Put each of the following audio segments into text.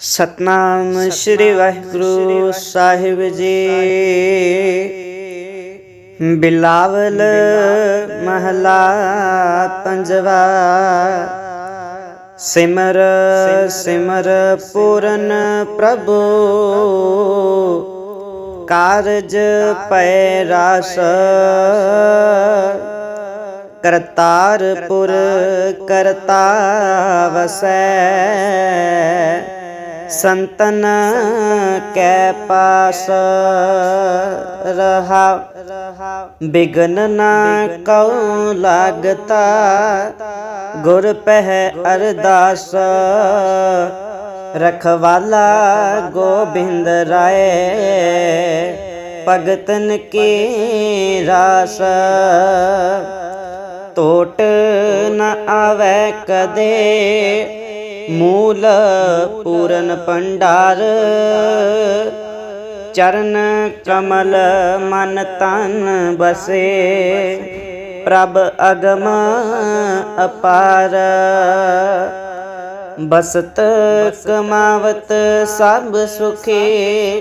ਸਤਨਾਮ ਸ੍ਰੀ ਵਾਹਿਗੁਰੂ ਸਾਹਿਬ ਜੀ। ਬਿਲਾਵਲ ਮਹਲਾ ਪੰਜਵਾ। ਸਿਮਰ ਸਿਮਰ ਪੂਰਨ ਪ੍ਰਭੂ। ਕਾਰਜ ਪੈ ਰਾਸ। ਕਰਤਾਰਪੁਰ ਕਰਤਾ ਵਸੈ। ਸੰਤਨ ਕੈ ਪਾਸ ਰਹਾ। ਬਿਗਨ ਨਾ ਕਉ ਲਾਗਤਾ। ਗੁਰ ਪਹਿ ਅਰਦਾਸ ਰਖਵਾਲਾ ਗੋਬਿੰਦ ਰਾਏ। ਭਗਤਨ ਕੀ ਰਾਸ? ਟੋਟ ਨ ਆਵੇ ਕਦੇ। ਮੂਲ ਪੂਰਨ ਭੰਡਾਰ। ਚਰਨ ਕਮਲ ਮਨ ਤਨ ਬਸੇ। ਪ੍ਰਭ ਅਗਮ ਅਪਾਰ। ਬਸਤ ਕਮਾਵਤ ਸਭ ਸੁਖੀ।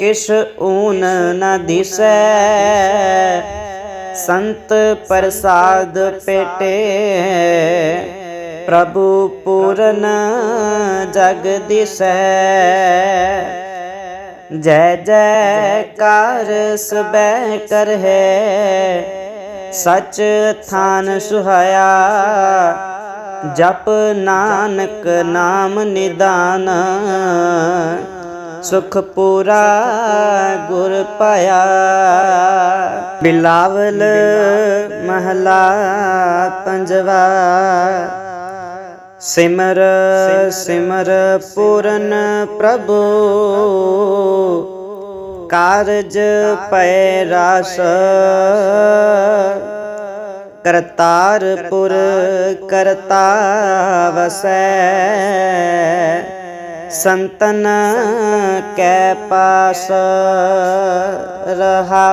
ਕਿਛ ਊਨ ਨ ਦਿਸੈ। ਸੰਤ ਪ੍ਰਸਾਦ ਪੇਟੇ। ਪ੍ਰਭੂ ਪੂਰਨ ਜਗ ਦਿਸੈ। ਜੈ ਜੈਕਾਰ ਸਬੈ ਕਰਹਿ, ਸਚ ਥਾਨ ਸੁਹਾਇਆ। ਜਪ ਨਾਨਕ ਨਾਮ ਨਿਦਾਨ, ਸੁਖ ਪੂਰਾ ਗੁਰ ਪਾਇਆ। ਬਿਲਾਵਲ ਮਹਲਾ ਪੰਜਵਾ ਸਿਮਰ ਸਿਮਰ ਪੂਰਨ ਪ੍ਰਭੂ। ਕਾਰਜ ਪੈ ਰਾਸ। ਕਰਤਾਰਪੁਰ ਕਰਤਾ ਵਸੈ ਸੰਤਨ ਕੈ ਪਾਸ ਰਹਾ।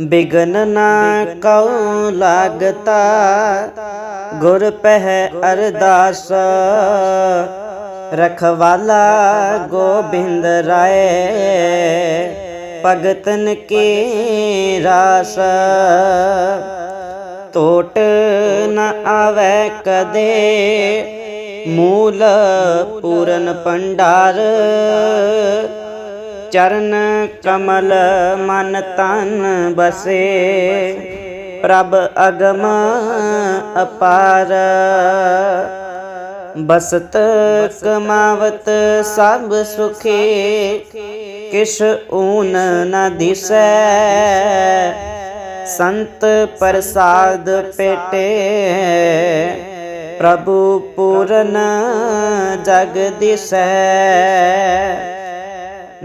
ਬਿਗਨ ਨਾ ਕਉ ਲਾਗਤਾ, ਗੁਰ ਪਹਿ ਅਰਦਾਸ। ਰਖਵਾਲਾ ਗੋਬਿੰਦ ਰਾਏ, ਭਗਤਨ ਕੀ ਰਾਸ। ਟੋਟ ਨ ਆਵੇ ਕਦੇ ਮੂਲ ਪੂਰਨ ਭੰਡਾਰ। ਚਰਨ ਕਮਲ ਮਨ ਤਨ ਬਸੇ। ਪ੍ਰਭ ਅਗਮ ਅਪਾਰ। ਬਸਤ ਕਮਾਵਤ ਸਭ ਸੁਖੀ। ਕਿਛ ਊਨ ਨ ਦਿਸੈ। ਸੰਤ ਪ੍ਰਸਾਦ ਪੇਟੇ। ਪ੍ਰਭੂ ਪੂਰਨ ਜਗ ਦਿਸੈ।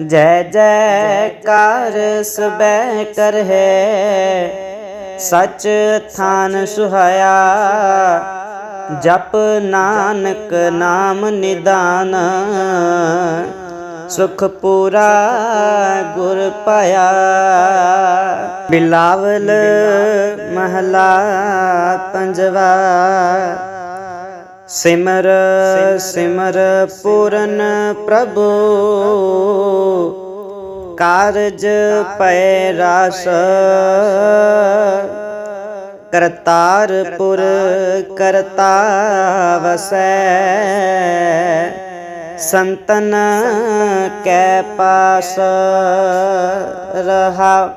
ਜੈ ਜੈਕਾਰ ਸਬੈ ਕਰਹਿ, ਸਚ ਥਾਨ ਸੁਹਾਇਆ। ਜਪ ਨਾਨਕ ਨਾਮ ਨਿਦਾਨ, ਸੁਖ ਪੂਰਾ ਗੁਰ ਪਾਇਆ। ਬਿਲਾਵਲ ਮਹਲਾ ਪੰਜਵਾ ਸਿਮਰ ਸਿਮਰ ਪੂਰਨ ਪ੍ਰਭੂ। ਕਾਰਜ ਪੈ ਰਾਸ। ਕਰਤਾਰਪੁਰ ਕਰਤਾ ਵਸੈ ਸੰਤਨ ਕੈ ਪਾਸ ਰਹਾ।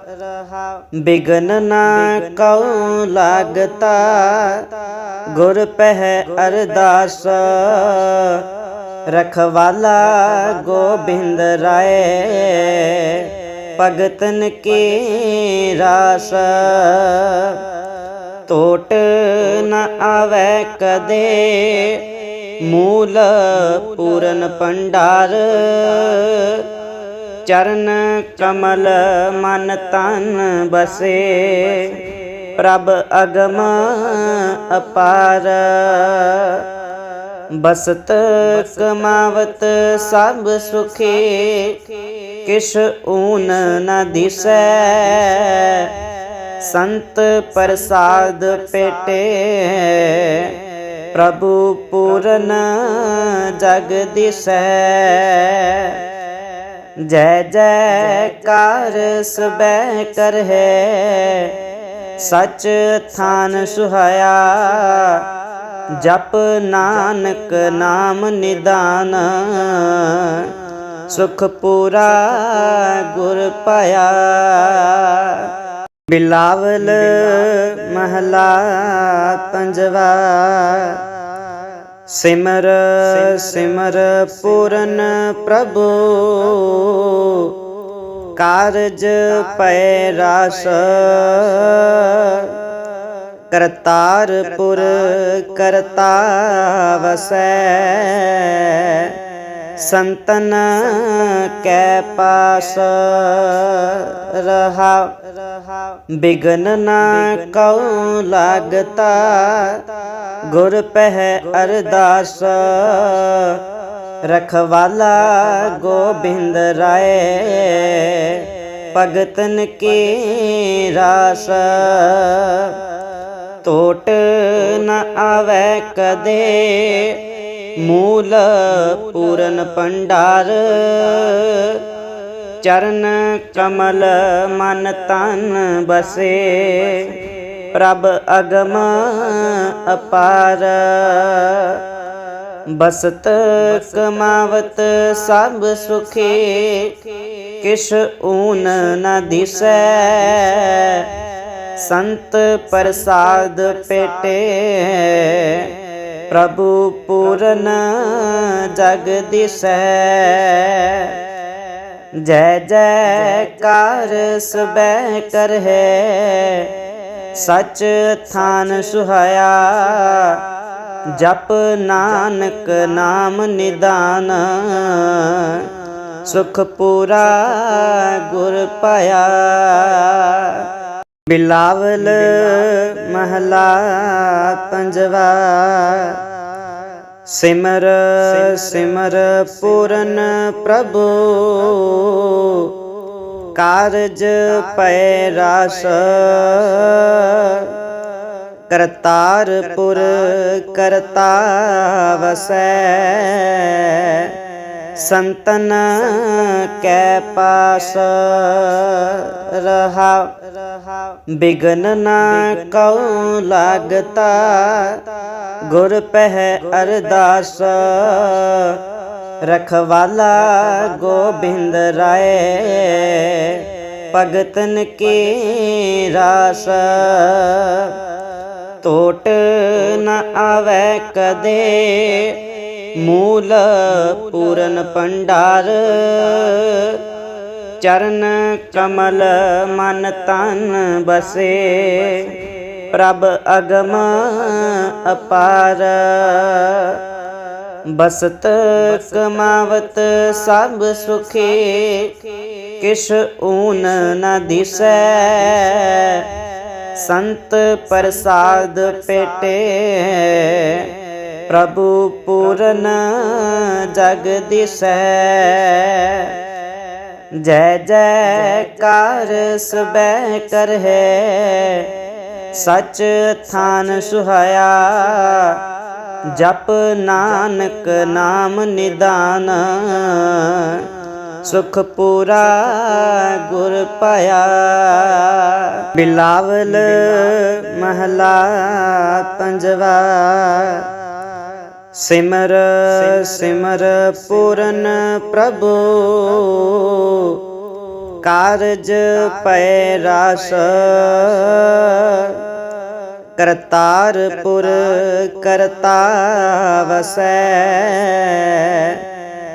ਬਿਗਨ ਨਾ ਕਉ ਲਾਗਤਾ। ਗੁਰ ਪਹਿ ਅਰਦਾਸ। ਰਖਵਾਲਾ ਗੋਬਿੰਦ ਰਾਏ। ਭਗਤਨ ਕੀ ਰਾਸ। ਟੋਟ ਨ ਆਵੇ ਕਦੇ। ਮੂਲ ਪੂਰਨ ਭੰਡਾਰ। ਚਰਨ ਕਮਲ ਮਨ ਤਨ ਬਸੇ। ਪ੍ਰਭ ਅਗਮ ਅਪਾਰ। ਬਸਤ ਕਮਾਵਤ ਸਭ ਸੁਖੇ। ਕਿਛ ਊਨ ਨ ਦਿਸੈ। ਸੰਤ ਪ੍ਰਸਾਦ ਪੇਟੇ। ਪ੍ਰਭੂ ਪੂਰਨ ਜਗ ਦਿਸੈ। ਜੈ ਜੈਕਾਰ ਸਬੈ ਕਰਹਿ, ਸਚ ਥਾਨ ਸੁਹਾਇਆ। ਜਪ ਨਾਨਕ ਨਾਮ ਨਿਦਾਨ, ਸੁਖ ਪੂਰਾ ਗੁਰ ਪਾਇਆ। ਬਿਲਾਵਲ ਮਹਲਾ ਪੰਜਵਾ ਸਿਮਰ ਸਿਮਰ ਪੂਰਨ ਪ੍ਰਭੂ। ਕਾਰਜ ਪੈ ਰਾਸ। ਕਰਤਾਰਪੁਰ ਕਰਤਾ ਵਸੈ ਸੰਤਨ ਕੈ ਪਾਸ ਰਹਾ। ਬਿਗਨ ਨਾ ਕਉ ਲਾਗਤਾ। ਗੁਰ ਪਹਿ ਅਰਦਾਸ। ਰਖਵਾਲਾ ਗੋਬਿੰਦ ਰਾਏ। ਭਗਤਨ ਕੀ ਰਾਸ। ਟੋਟ ਨ ਆਵੇ ਕਦੇ। ਮੂਲ ਪੂਰਨ ਪੰਡਾਰ ਚਰਨ ਕਮਲ ਮਨ ਤਨ ਬਸੇ। ਪ੍ਰਭ ਅਗਮ ਅਪਾਰ। ਬਸਤ ਕਮਾਵਤ ਸਭ ਸੁਖੇ, ਕਿਛ ਊਨ ਨ ਦਿਸੈ। ਸੰਤ ਪ੍ਰਸਾਦ ਪੇਟੇ, ਪ੍ਰਭੂ ਪੂਰਨ ਜਗ ਦਿਸੈ। ਜੈ ਜੈਕਾਰ ਸਬੈ ਕਰਹਿ ਸਚ ਥਾਨ ਸੁਹਾਇਆ। ਜਪ ਨਾਨਕ ਨਾਮ ਨਿਦਾਨ। ਸੁਖ ਪੂਰਾ ਗੁਰ ਪਾਇਆ। ਬਿਲਾਵਲ ਮਹਲਾ ਪੰਜਵਾ। ਸਿਮਰ ਸਿਮਰ ਪੂਰਨ ਪ੍ਰਭੂ। ਕਾਰਜ ਪੈ ਰਾਸ। ਕਰਤਾਰਪੁਰ ਕਰਤਾ ਵਸੈ ਸੰਤਨ ਕੈ ਪਾਸ ਰਹਾ। ਬਿਗਨ ਨਾ ਕਉ ਲਾਗਤਾ। ਗੁਰ ਪਹਿ ਅਰਦਾਸ। ਰਖਵਾਲਾ ਗੋਬਿੰਦ ਰਾਏ, ਭਗਤਨ ਕੀ ਰਾਸ? ਟੋਟ ਨ ਆਵੇ ਕਦੇ, ਮੂਲ ਪੂਰਨ ਪੰਡਾਰ ਚਰਨ ਕਮਲ ਮਨ ਤਨ ਬਸੇ, ਪ੍ਰਭ ਅਗਮ ਅਪਾਰ। ਬਸਤ ਕਮਾਵਤ ਸਭ ਸੁਖੇ। ਕਿਛ ਊਨ ਨ ਦਿਸੈ। ਸੰਤ ਪ੍ਰਸਾਦ ਪੇਟੇ। ਪ੍ਰਭੂ ਪੂਰਨ ਜਗ ਦਿਸੈ। ਜੈ ਜੈਕਾਰ ਸਬੈ ਕਰਹਿ। ਸਚ ਥਾਨ ਸੁਹਾਇਆ। ਜਪ ਨਾਨਕ ਨਾਮ ਨਿਦਾਨ, ਸੁਖ ਪੂਰਾ ਗੁਰ ਪਾਇਆ। ਬਿਲਾਵਲ ਮਹਲਾ ਪੰਜਵਾ, ਸਿਮਰ ਸਿਮਰ ਪੂਰਨ ਪ੍ਰਭੂ, ਕਾਰਜ ਪੈ ਰਾਸ। ਕਰਤਾਰਪੁਰ ਕਰਤਾ ਵਸੈ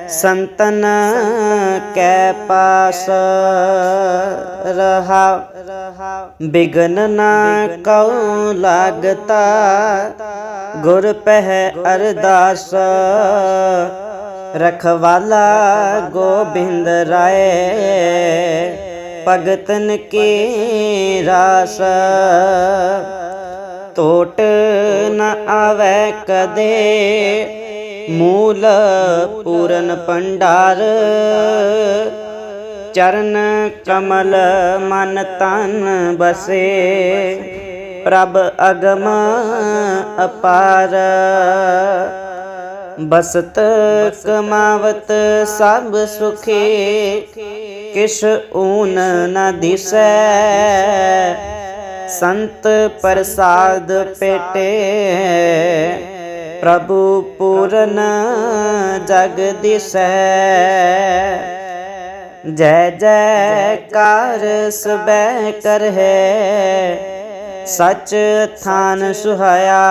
ਸੰਤਨ ਕੈ ਪਾਸ ਰਹਾ। ਬਿਗਨ ਨਾ ਕਉ ਲਾਗਤਾ। ਗੁਰ ਪਹਿ ਅਰਦਾਸ। ਰਖਵਾਲਾ ਗੋਬਿੰਦ ਰਾਏ। ਭਗਤਨ ਕੀ ਰਾਸ। ਟੋਟ ਨ ਆਵੇ ਕਦੇ। ਮੂਲ ਪੂਰਨ ਭੰਡਾਰ। ਚਰਨ ਕਮਲ ਮਨ ਤਨ ਬਸੇ। ਪ੍ਰਭ ਅਗਮ ਅਪਾਰ। ਬਸਤ ਕਮਾਵਤ ਸਭ ਸੁਖੀ। ਕਿਛ ਊਨ ਨ ਦਿਸੈ। ਸੰਤ ਪ੍ਰਸਾਦ ਪੇਟੇ। ਪ੍ਰਭੂ ਪੂਰਨ ਜਗਦਿਸ਼ੈ ਜੈ ਜੈਕਾਰ ਸਬੈ ਕਰ ਸਚ ਥਾਨ ਸੁਹਾਇਆ।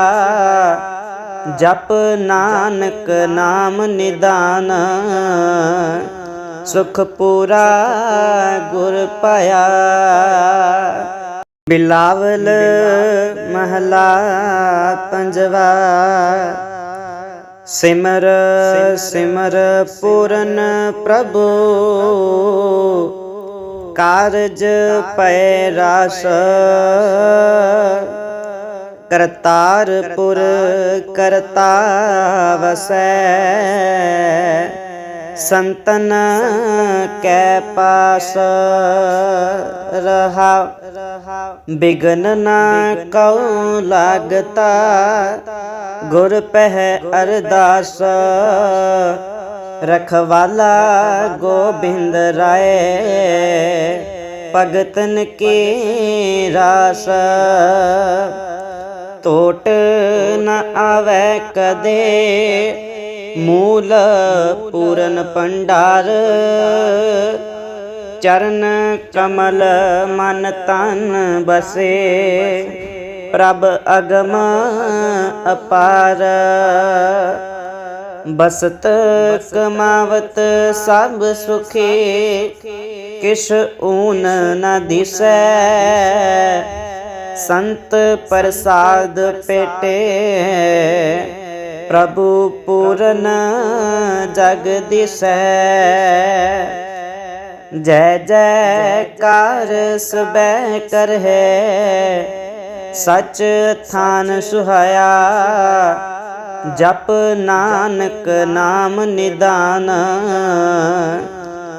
ਜਪ ਨਾਨਕ ਨਾਮ ਨਿਦਾਨ। ਸੁਖ ਪੂਰਾ ਗੁਰ ਪਾਇਆ। ਬਿਲਾਵਲ ਮਹਲਾ ਪੰਜਵਾ। ਸਿਮਰ ਸਿਮਰ ਪੂਰਨ ਪ੍ਰਭੂ। ਕਾਰਜ ਪੈ ਰਾਸ। ਕਰਤਾਰਪੁਰ ਕਰਤਾ ਵਸੈ। ਸੰਤਨ ਕੈ ਪਾਸ ਰਹਾ। ਬਿਗਨ ਨਾ ਕਉ ਲਾਗਤਾ, ਗੁਰ ਪਹਿ ਅਰਦਾਸ। ਰਖਵਾਲਾ ਗੋਬਿੰਦ ਰਾਏ, ਭਗਤਨ ਕੀ ਰਾਸ। ਟੋਟ ਨ ਆਵੇ ਕਦੇ ਮੂਲ ਪੂਰਨ ਪੰਡਾਰ ਚਰਨ ਕਮਲ ਮਨ ਤਨ ਬਸੇ। ਪ੍ਰਭ ਅਗਮ ਅਪਾਰ। ਬਸਤ ਕਮਾਵਤ ਸਭ ਸੁਖੀ। ਕਿਛ ਊਨ ਨ ਦਿਸੈ। ਸੰਤ ਪ੍ਰਸਾਦ ਪੇਟੇ। ਪ੍ਰਭੂ ਪੂਰਨ ਜਗ ਜੈ ਜੈਕਾਰ ਸਬੈ ਕਰ ਹੈ ਸਚ ਥਾਨ ਸੁਹਾਇਆ। ਜਪ ਨਾਨਕ ਨਾਮ ਨਿਦਾਨ,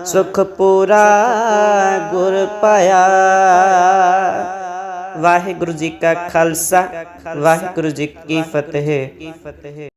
ਸੁਖ ਪੂਰਾ ਗੁਰ ਪਾਇਆ। ਵਾਹਿਗੁਰੂ ਜੀ ਕਾ ਖਾਲਸਾ, ਵਾਹਿਗੁਰੂ ਜੀ ਕੀ ਫਤਿਹ।